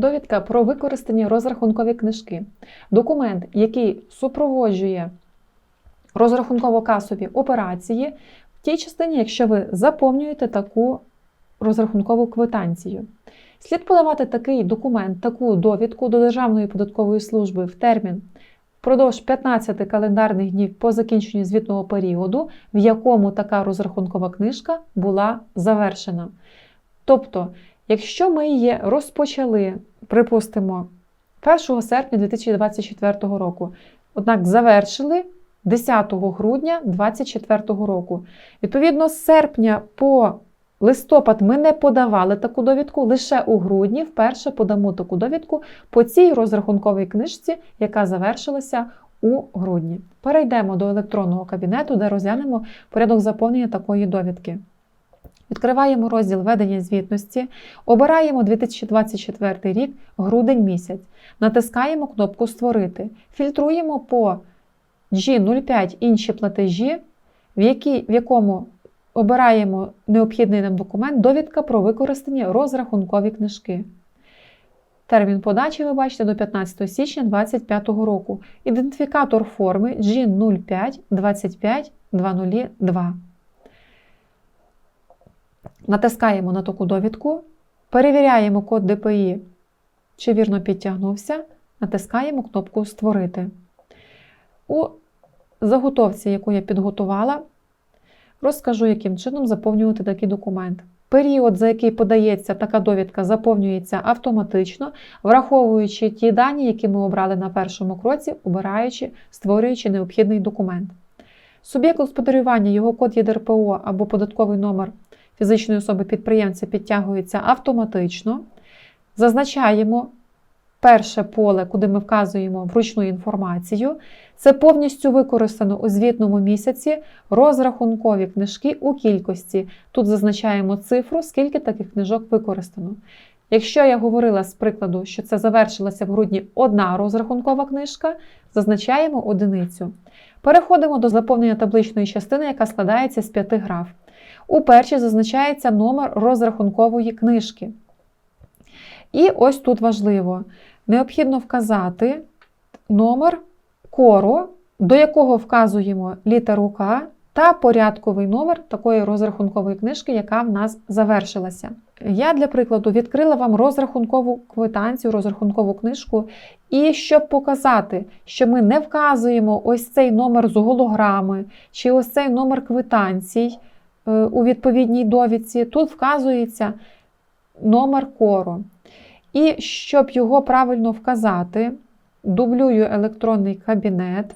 Довідка про використані розрахункові книжки. Документ, який супроводжує розрахунково-касові операції в тій частині, якщо ви заповнюєте таку розрахункову квитанцію. Слід подавати такий документ, таку довідку до Державної податкової служби в термін впродовж 15 календарних днів по закінченню звітного періоду, в якому така розрахункова книжка була завершена. Тобто, якщо ми її розпочали, припустимо, 1 серпня 2024 року, однак завершили 10 грудня 2024 року. Відповідно, з серпня по листопад ми не подавали таку довідку, лише у грудні вперше подамо таку довідку по цій розрахунковій книжці, яка завершилася у грудні. Перейдемо до електронного кабінету, де розглянемо порядок заповнення такої довідки. Відкриваємо розділ ведення звітності, обираємо 2024 рік, грудень місяць, натискаємо кнопку Створити, фільтруємо по G05 інші платежі, в, які, в якому обираємо необхідний нам документ довідка про використані розрахункові книжки. Термін подачі ви бачите до 15 січня 2025 року. Ідентифікатор форми G05 25 202. Натискаємо на таку довідку, перевіряємо код ДПІ, чи вірно підтягнувся, натискаємо кнопку Створити. У заготовці, яку я підготувала, розкажу, яким чином заповнювати такий документ. Період, за який подається така довідка, заповнюється автоматично, враховуючи ті дані, які ми обрали на першому кроці, обираючи, створюючи необхідний документ. Суб'єкт господарювання, його код ЄДРПО або податковий номер фізичної особи підприємця підтягується автоматично. Зазначаємо перше поле, куди ми вказуємо вручну інформацію. Це повністю використано у звітному місяці розрахункові книжки у кількості. Тут зазначаємо цифру, скільки таких книжок використано. Якщо я говорила з прикладу, що це завершилася в грудні одна розрахункова книжка, зазначаємо одиницю. Переходимо до заповнення табличної частини, яка складається з п'яти граф. У першій зазначається номер розрахункової книжки. І ось тут важливо: необхідно вказати номер кору, до якого вказуємо літеру К та порядковий номер такої розрахункової книжки, яка в нас завершилася. Я, для прикладу, відкрила вам розрахункову квитанцію, розрахункову книжку, і щоб показати, що ми не вказуємо ось цей номер з голограми, чи ось цей номер квитанцій у відповідній довідці, тут вказується номер кору. І щоб його правильно вказати, дублюю електронний кабінет,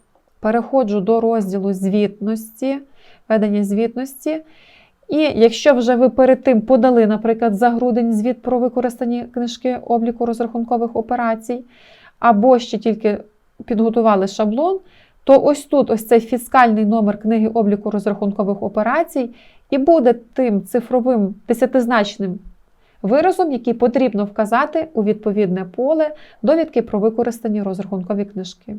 переходжу до розділу звітності, ведення звітності. І якщо вже ви перед тим подали, наприклад, за грудень звіт про використані книжки обліку розрахункових операцій, або ще тільки підготували шаблон, то ось тут ось цей фіскальний номер книги обліку розрахункових операцій і буде тим цифровим десятизначним виразом, який потрібно вказати у відповідне поле довідки про використані розрахункові книжки.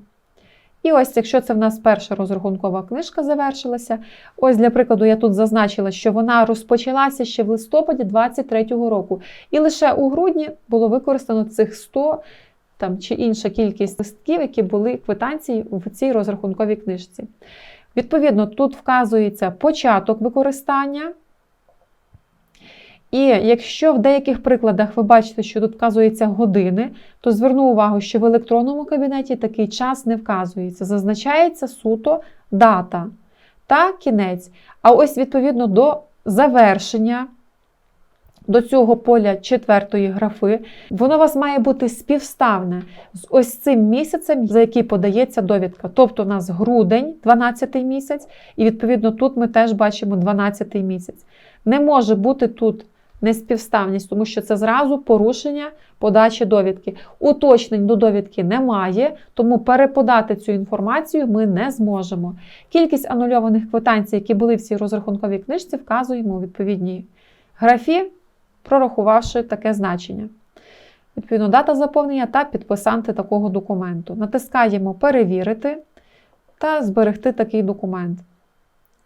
І ось, якщо це в нас перша розрахункова книжка завершилася, ось для прикладу, я тут зазначила, що вона розпочалася ще в листопаді 2023 року. І лише у грудні було використано цих 100 там, чи інша кількість листків, які були квитанції в цій розрахунковій книжці. Відповідно, тут вказується початок використання. І якщо в деяких прикладах ви бачите, що тут вказується години, то зверну увагу, що в електронному кабінеті такий час не вказується. Зазначається суто дата та кінець. А ось відповідно до завершення. До цього поля четвертої графи, воно у вас має бути співставне з ось цим місяцем, за який подається довідка. Тобто у нас грудень, 12 місяць, і відповідно тут ми теж бачимо 12 місяць. Не може бути тут неспівставність, тому що це зразу порушення подачі довідки. Уточнень до довідки немає, тому переподати цю інформацію ми не зможемо. Кількість анульованих квитанцій, які були в цій розрахунковій книжці, вказуємо у відповідній графі, прорахувавши таке значення. Відповідно, дата заповнення та підписанти такого документу. Натискаємо Перевірити та зберегти такий документ.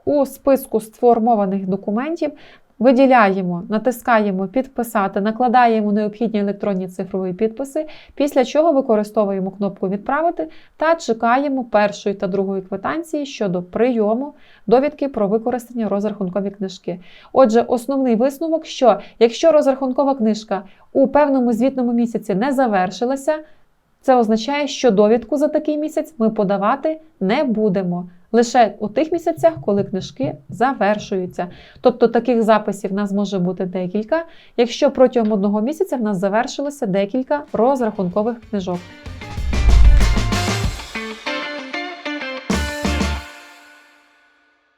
У списку сформованих документів виділяємо, натискаємо підписати, накладаємо необхідні електронні цифрові підписи, після чого використовуємо кнопку Відправити та чекаємо першої та другої квитанції щодо прийому довідки про використання розрахункові книжки. Отже, основний висновок, що якщо розрахункова книжка у певному звітному місяці не завершилася, це означає, що довідку за такий місяць ми подавати не будемо. Лише у тих місяцях, коли книжки завершуються. Тобто таких записів в нас може бути декілька, якщо протягом одного місяця в нас завершилося декілька розрахункових книжок.